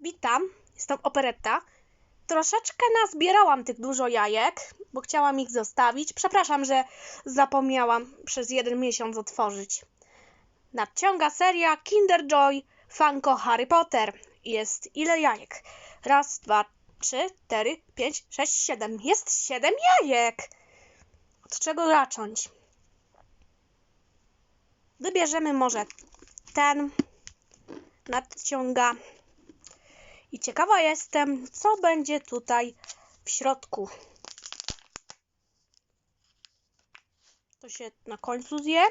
Witam, jestem Operetta. Troszeczkę nazbierałam tych dużo jajek, bo chciałam ich zostawić. Przepraszam, że zapomniałam przez jeden miesiąc otworzyć. Nadciąga seria Kinder Joy Funko Harry Potter. Jest ile jajek? Raz, dwa, trzy, cztery, pięć, sześć, siedem. Jest siedem jajek! Od czego zacząć? Wybierzemy może ten. Nadciąga. I ciekawa jestem, co będzie tutaj w środku. To się na końcu zje.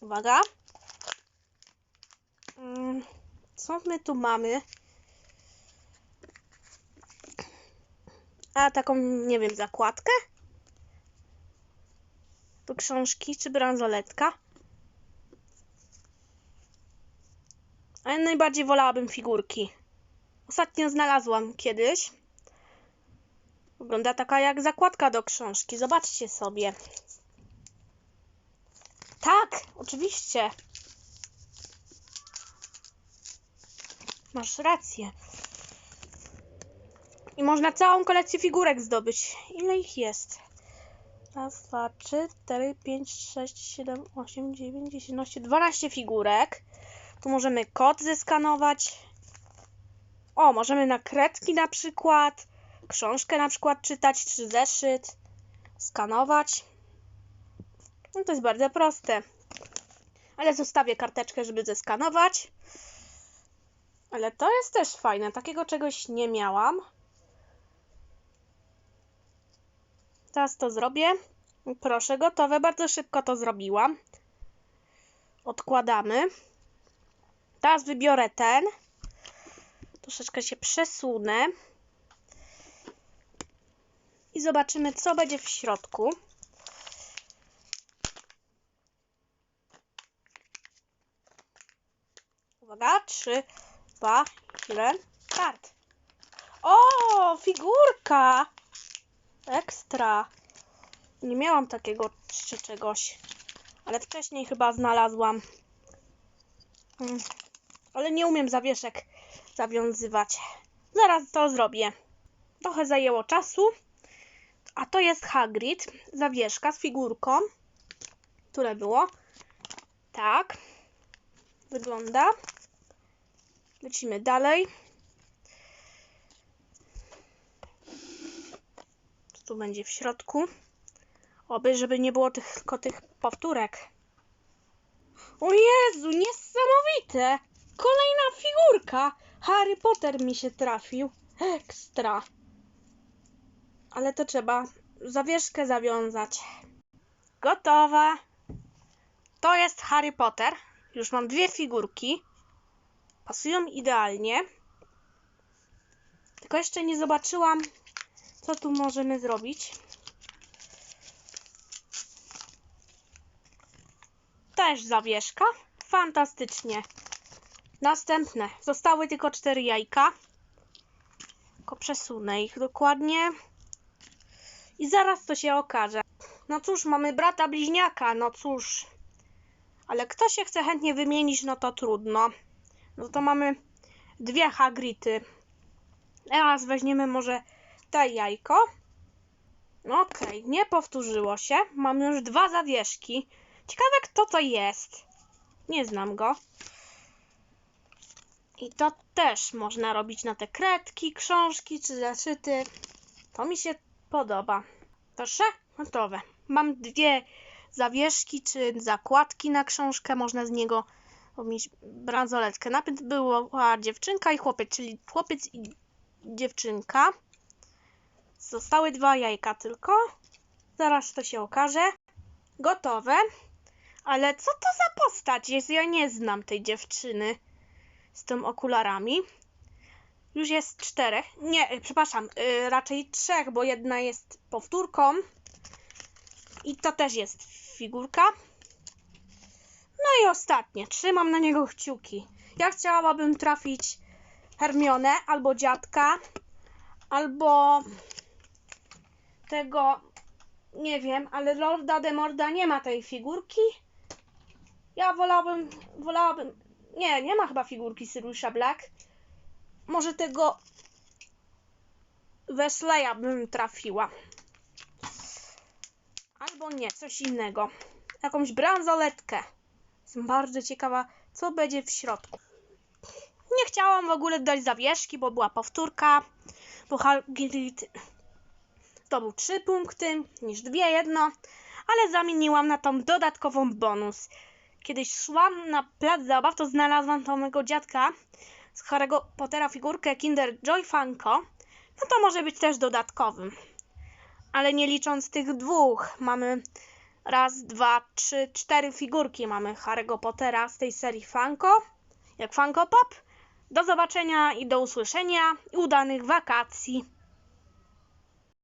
Uwaga. Mm, Co my tu mamy? A taką, nie wiem, zakładkę? Do książki czy bransoletka? Ale najbardziej wolałabym figurki. Ostatnio znalazłam kiedyś. Wygląda taka jak zakładka do książki. Zobaczcie sobie. Tak, oczywiście. Masz rację. I można całą kolekcję figurek zdobyć. Ile ich jest? Raz, dwa, trzy, cztery, pięć, sześć, siedem, osiem, dziewięć, dziesięć, dwanaście figurek. Tu możemy kod zeskanować. O, możemy na kredki na przykład, książkę na przykład czytać, czy zeszyt, skanować. No to jest bardzo proste. Ale zostawię karteczkę, żeby zeskanować. Ale to jest też fajne. Takiego czegoś nie miałam. Teraz to zrobię. Proszę, gotowe. Bardzo szybko to zrobiłam. Odkładamy. Teraz wybiorę ten. Troszeczkę się przesunę. I zobaczymy, co będzie w środku. Uwaga, trzy, dwa, jeden, start. O, figurka! Ekstra. Nie miałam takiego czy czegoś, ale wcześniej chyba znalazłam. Mm, Ale nie umiem zawieszek zawiązywać. Zaraz to zrobię. Trochę zajęło czasu. A to jest Hagrid. Zawieszka z figurką. Które było? Tak. Wygląda. Lecimy dalej. Co tu będzie w środku? Oby, żeby nie było tych, tylko tych powtórek. O Jezu, niesamowite! Kolejna figurka! Harry Potter mi się trafił. Ekstra. Ale to trzeba zawieszkę zawiązać. Gotowa. To jest Harry Potter. Już mam dwie figurki. Pasują idealnie. Tylko jeszcze nie zobaczyłam, co tu możemy zrobić. Też zawieszka. Fantastycznie. Następne. Zostały tylko cztery jajka. Tylko przesunę ich dokładnie. I zaraz to się okaże. No cóż, mamy brata bliźniaka, no cóż. Ale kto się chce chętnie wymienić, no to trudno. No to mamy dwie Hagrity. Teraz weźmiemy może te jajko. Okej, nie powtórzyło się. Mam już dwa zawieszki. Ciekawe kto to jest. Nie znam go. I to też można robić na te kredki, książki czy zeszyty. To mi się podoba. Proszę, gotowe. Mam dwie zawieszki czy zakładki na książkę. Można z niego robić bransoletkę. Najpierw była dziewczynka i chłopiec, czyli chłopiec i dziewczynka. Zostały dwa jajka tylko. Zaraz to się okaże. Gotowe. Ale co to za postać jest? Ja nie znam tej dziewczyny z tym okularami. Już jest czterech. Nie, przepraszam, y, raczej trzech, bo jedna jest powtórką. I to też jest figurka. No i ostatnie. Trzymam na niego kciuki. Ja chciałabym trafić Hermionę albo dziadka, albo tego, nie wiem, ale Lorda Demorda nie ma tej figurki. Ja wolałabym, wolałabym, nie, nie ma chyba figurki Siriusza Black. Może tego Wesleya bym trafiła. Albo nie, coś innego. Jakąś bransoletkę. Jestem bardzo ciekawa, co będzie w środku. Nie chciałam w ogóle dać zawieszki, bo była powtórka. Bo Hagrid zdobył 3 punkty, niż dwie jedno, ale zamieniłam na tą dodatkową bonus. Kiedyś szłam na plac zabaw, to znalazłam tą mojego dziadka z Harry'ego Pottera figurkę Kinder Joy Funko. No to może być też dodatkowym. Ale nie licząc tych dwóch, mamy raz, dwa, trzy, cztery figurki. Mamy Harry'ego Pottera z tej serii Funko, jak Funko Pop. Do zobaczenia i do usłyszenia i udanych wakacji.